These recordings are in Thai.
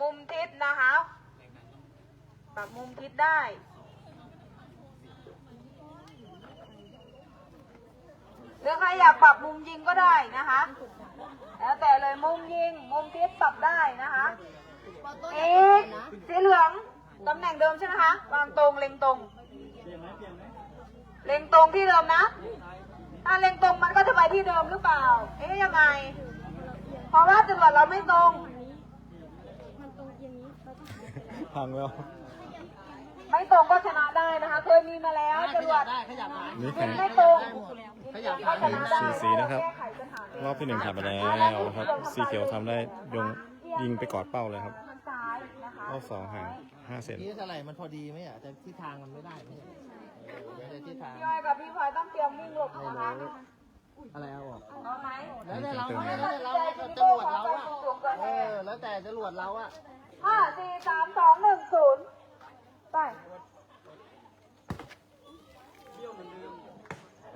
มุมทิศนะคะ ปรับมุมทิศได้ หรือใครอยากปรับมุมยิงก็ได้นะคะ แล้วแต่เลยมุมยิง มุมทิศปรับได้นะคะอีกสีเหลืองตำแหน่งเดิมใช่ไหมคะ วางตรงเล็งตรง เล็งตรงที่เดิมนะถ้าเล็งตรงมันก็จะไปที่เดิมหรือเปล่า เอ๊ะยังไง เพราะว่าจรวดเราไม่ตรง พังแล้ว ไม่ตรงก็ชนะได้นะคะ เคยมีมาแล้วจรวดขยับมานี่มัแข่นงไม่ตรงขยับก็ชนะได้สีสีนะครับแก้ไขปัญหารอบที่หนึ่งผ่านไปแล้วนะครับ สีเขียวทำได้ยงยิงไปกอดเป้าเลยครับทางซ้ายนะคะรอบสองห่างห้าเซนนี่เท่าไหร่มันพอดีไหมอะแต่ทิศทางมันไม่ได้ไม่ใช่เออไม่ได้ทิศทางพี่อ้อยกับพี่พลอยต้องเตรียมวิ่งหลบไม่นะคะรู้ อะไรเอาออกเอาไหมแล้วแต่เราแล้วแต่เราก็จรวดเราอะเออแล้วแต่จรวดเราอะห้าสี่สามสองหนึ่งศูนย์ไป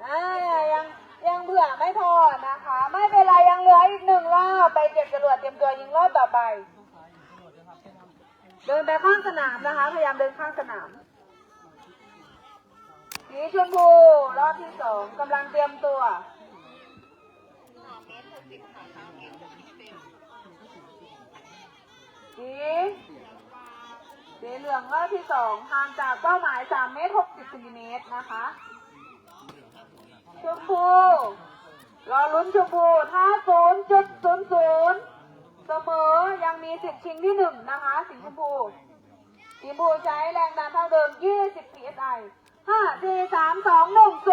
อ่ายังยังเบื่อไม่พอนะคะ ไม่เป็นไรยังเหลืออีกหนึ่งรอบไปเก็บจรวดเตรียมตัวยิงรอบต่อไป เดินไปข้างสนามนะคะ พยายามเดินข้างสนามสีชมพูรอบที่สองกำลังเตรียมตัว สีสีเหลืองรอบที่สองห่างจากเป้าหมาย3เมตร60เซนติเมตรนะคะชมพูรอลุ้นชมพูถ้า0.00เสมอยังมีสิทธิ์ชิงที่หนึ่งนะคะสีชมพูสีชมพูใช้แรงดันเท่าเดิม 20 psi 5 4 3 2 1 0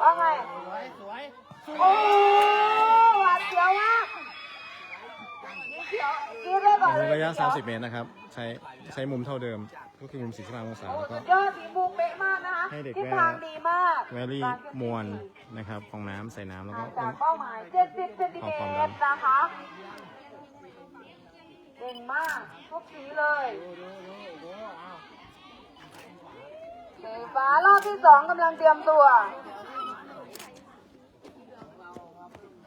ว่าไง สวย สวย โอ้หวาดเสียวมาก สีเขียวยืดได้ก่อนเลยระยะสีขีว30 เมตรนะครับ ใช้ใช้มุมเท่าเดิม ก็คือมุม45องศาโอ้แล้วสุก็ดยอดสีบูเป๊ะมากนะคะให้เด็กทิศแว่ ทางดีมากแวรี่มวลนะครับของน้ำใส่น้ำแล้วก็ห่างจากเป้าหมาย 70เซนติเมตรนะคะเก่งมากทุกสีเลยสีฟ้ารอบที่สองกำลังเตรียมตัว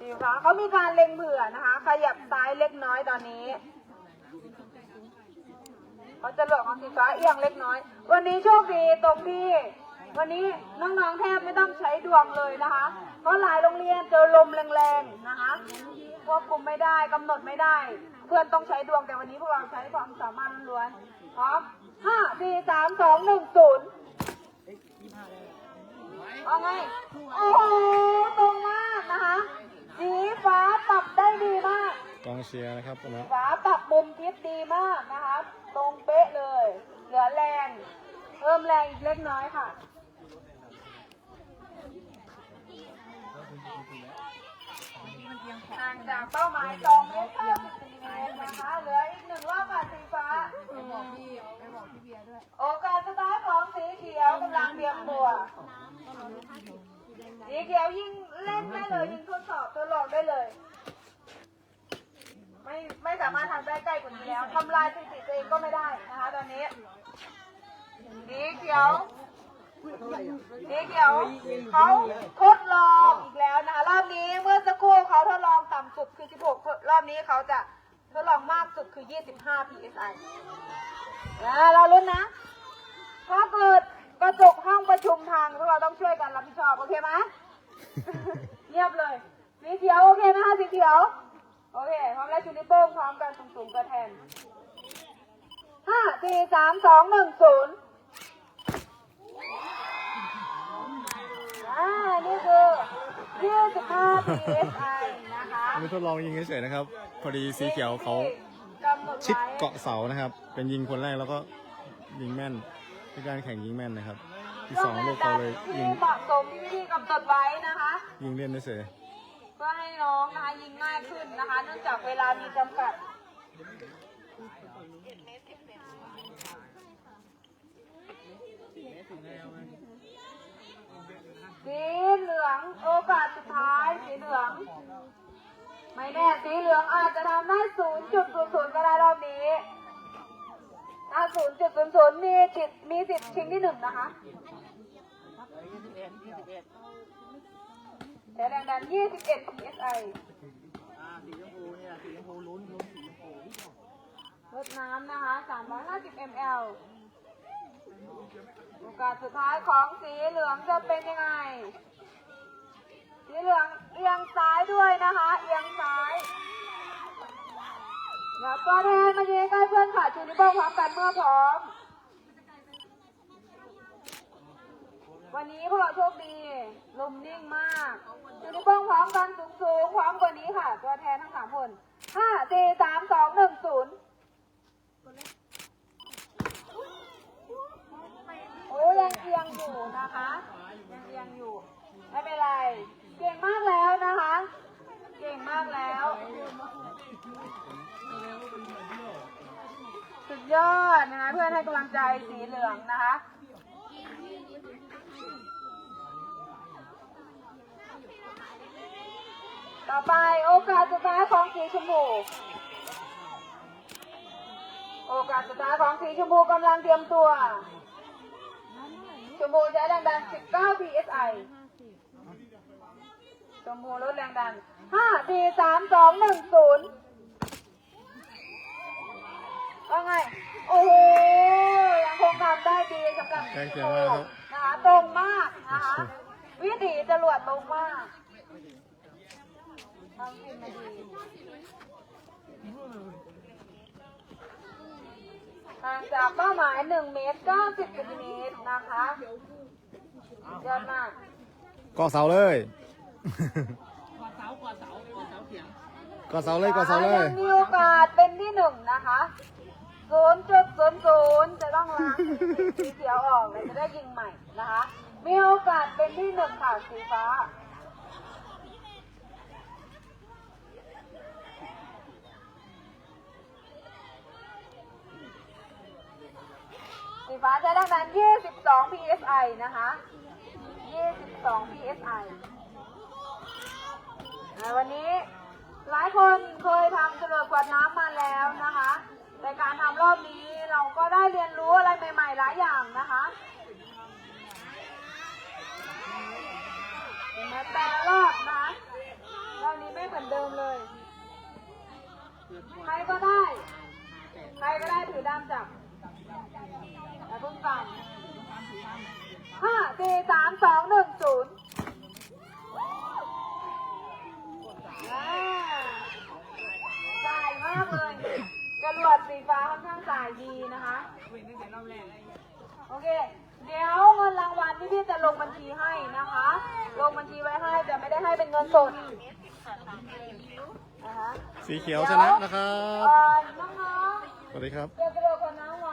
สีฟ้าเขามีการเล็งเผื่อนะคะ ขยับซ้ายเล็กน้อยตอนนี้เขาจะหลอกของสีฟ้าเอียงเล็กน้อย วันนี้โชคดีตรงที่ วันนี้น้องๆแทบไม่ต้องใช้ดวงเลยนะคะ เพราะหลายโรงเรียนเจอลมแรงๆนะคะควบคุมไม่ได้กำหนดไม่ได้ เพื่อนต้องใช้ดวงแต่วันนี้พวกเราใช้ความสามารถล้วนๆพร้อมห้าสี่สามสองหนึ่งศูนย์เอาไง โอ้โหตรงมากนะคะ สีฟ้าปรับได้ดีมาก กองเชียร์นะครับตรงนี้ฝาปรับมุมทิศดีมากนะคะตรงเป๊ะเลย เหลือแรง เพิ่มแรงอีกเล็กน้อยค่ะ ห่างจากเป้าหมาย2เมตร50เซนติเมตรนะคะ เหลืออีกหนึ่งรอบค่ะสีฟ้า โอกาสสตาร์ทของสีเขียวกำลังเตรียมตัวสีเขียวยิง เล่นได้เลยยิงทดสอบทดลองได้เลย ไม่ไม่สามารถทำได้ใกล้กว่านี้แล้วทำลายสถิติตัวเองก็ไม่ได้นะคะ ตอนนี้สีเขียวสีเขียวเขาทดลองอีกแล้วนะคะ รอบนี้เมื่อสักครู่เขาทดลองต่ำสุดคือ 16 รอบนี้เขาจะทดลองมากสุดคือ 25 psi นะเราลุ้นนะ ถ้าเกิดกระจกห้องประชุมพังพวกเราต้องช่วยกันรับผิดชอบ โอเคไหม เงียบเลยสีเขียวโอเคไหมคะสีเขียวโอเคพร้อมแล้วชูนิ้วโป้งพร้อมกันสูงๆกระแทนห้าสี่สามสองหนึ่งศูนย์อ่านี่คือ25 psi นะคะอันนี้ทดลองยิงเฉยๆนะครับ พอดีสีเขียวเขากำหนดชิดไว้ เกาะเสานะครับ เป็นยิงคนแรกแล้วก็ยิงแม่นเป็นการแข่งยิงแม่นนะครับ ทีสองลูกเขาเลยยิงเหมาะสมที่วิธีกำหนดไว้นะคะ ยิงเล่นได้เสยเพื่อให้น้องนะคะยิงง่ายขึ้นนะคะ เนื่องจากเวลามีจำกัด สีเหลืองโอกาสสุดท้ายสีเหลือง ไม่แน่สีเหลืองอาจจะทำได้ศูนย์จุด ศูนย์จุดศูนย์ศูนย์มีสิทธิ์มีสิทธิ์ชิงที่หนึ่งนะคะแต่แรงดัน21 psi อ่าสีชมพูเนี่ยสีชมพูลุ้นลุ้นสีชมพูดน้ำนะคะ350 ml โอกาสสุดท้ายของสีเหลืองจะเป็นยังไง สีเหลืองเอียงซ้ายด้วยนะคะ เอียงซ้าย แล้วตัวแทนมายืนใกล้เพื่อนค่ะชูนิ้วโป้งพร้อมกันเมื่อพร้อม วันนี้พวกเราโชคดีลมนิ่งมากชูนิ้วโป้งพร้อมกันสูงสูงพร้อมกว่านี้ค่ะ ตัวแทนทั้งสามคนห้าสี่สามสองหนึ่งศูนย์โอ้ยังเอียงอยู่นะคะยังเอียงอยู่ ไม่เป็นไร เก่งมากแล้วนะคะ เก่งมากแล้ว ยอดนะคะเพื่อนให้กำลังใจสีเหลืองนะคะต่อไปโอกาสสุดท้ายของสีชมพูโอกาสสุดท้ายของสีชมพูกำลังเตรียมตัว ชมพูใช้แรงดัน 19 psi ชมพูลดแรงดัน 5 4 3 2 1 0 ว่าไง โอ้โหยังคงทำได้ดีสำหรับใกล้ชเคีมยงพูมากครับ นะคะตรงมากนะคะวิถีจรวดตรงมากทำขึ้นมาดีห่างจากเป้าหมาย1เมตร90เซนติเมตรนะคะยอดมากเกาะเสาเลยกอดเสากอดเสากอดเสาเขียงเกาะเสาเลยเกาะเสาเลย ยังมีโอกาสเป็นที่หนึ่งนะคะ ศูนย์จุดศูนย์ศูนย์จะต้องล้างสีเขียวออกเลยจะได้ยิงใหม่นะคะ มีโอกาสเป็นที่หนึ่งค่ะสีฟ้า สีฟ้าใช้แรงดัน22 psi นะคะ 22 psi วันนี้หลายคนเคยทำจรวดกวดน้ำมาแล้วนะคะ ในการทำรอบนี้เราก็ได้เรียนรู้อะไรใหม่ ๆ หลายอย่างนะคะเห็นไหมแต่ละรอบนะคะรอบนี้ไม่เหมือนเดิมเลย ใครก็ได้ ใครก็ได้ถือด้ามจับแต่เพิ่งฟังห้าสี่สามสองหนึ่งศูนย์ อ่าสายมากเลยจรวดสี ฟ้าค่อนข้างสายดีนะคะ โอเค เดี๋ยวเงินรางวัลที่พี่จะลงบัญชีให้นะคะ ลงบัญชีไว้ให้จะไม่ได้ให้เป็นเงินสดนะคะสีเขียวชนะนะครับเอ่อน้องสวัสดีครับๆเดี๋ยวจะโดนคนน้ำ